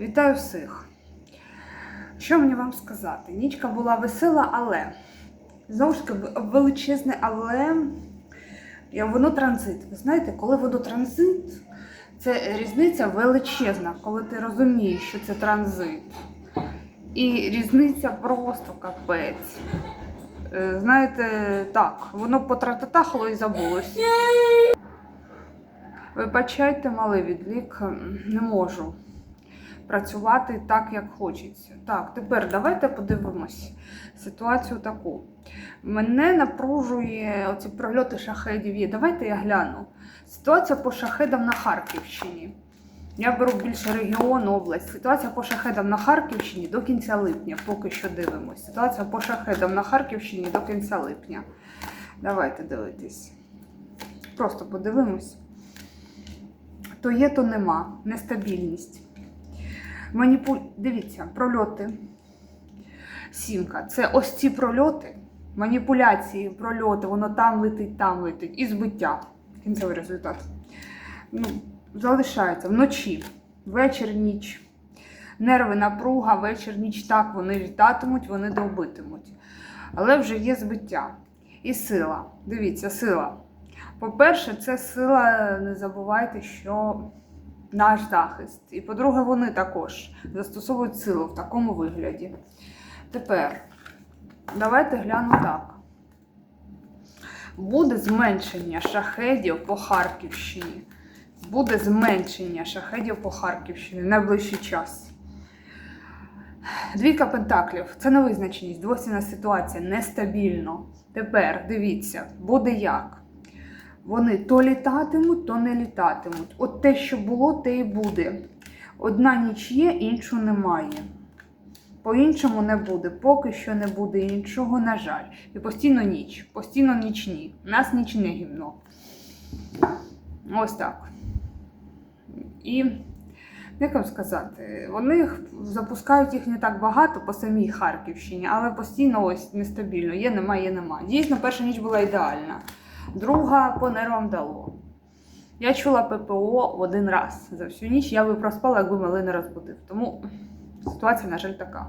Вітаю всіх. Що мені вам сказати? Нічка була весела, але знову ж таки величезне, але воно транзит. Ви знаєте, коли воно транзит, це різниця величезна, коли ти розумієш, що це транзит. І різниця просто капець. Е, Знаєте, так, воно потрататахало і забулось. Вибачайте, малий відлік, не можу працювати так, як хочеться. Так, тепер давайте подивимось ситуацію таку. Мене напружує оці прольоти шахедів є. Давайте я гляну. Ситуація по шахедам на Харківщині. Я беру більше регіон, область. Ситуація по шахедам на Харківщині до кінця липня. Поки що дивимось. Ситуація по шахедам на Харківщині до кінця липня. Давайте дивитись. Просто подивимось. То є, то нема. Нестабільність. Маніпу... Дивіться, прольоти. Сімка. Це ось ці прольоти, маніпуляції, прольоти, воно там летить, там летить. І збиття. Кінцевий результат. Ну, залишається вночі, вечір, ніч. Нерви, напруга, вечір, ніч так, вони літатимуть, вони довбитимуть. Але вже є збиття. І сила. Дивіться, сила. По-перше, це сила, не забувайте, що наш захист. І по-друге, вони також застосовують силу в такому вигляді. Тепер давайте гляну так. Буде зменшення шахедів по Харківщині. Буде зменшення шахедів по Харківщині в найближчий час. Двійка пентаклів це невизначеність, двосяна ситуація, нестабільно. Тепер дивіться, буде як. Вони то літатимуть, то не літатимуть. От те, що було, те і буде. Одна ніч є, іншу немає. По-іншому не буде, поки що не буде іншого, на жаль. І постійно ніч, постійно нічні. У нас нічне гімно. Ось так. І, як вам сказати, вони запускають їх не так багато по самій Харківщині, але постійно ось нестабільно. Є, нема, є, нема. Дійсно, перша ніч була ідеальна. Друга по нервам дало. Я чула ППО один раз за всю ніч. Я би проспала, якби малий не розбудив. Тому ситуація, на жаль, така.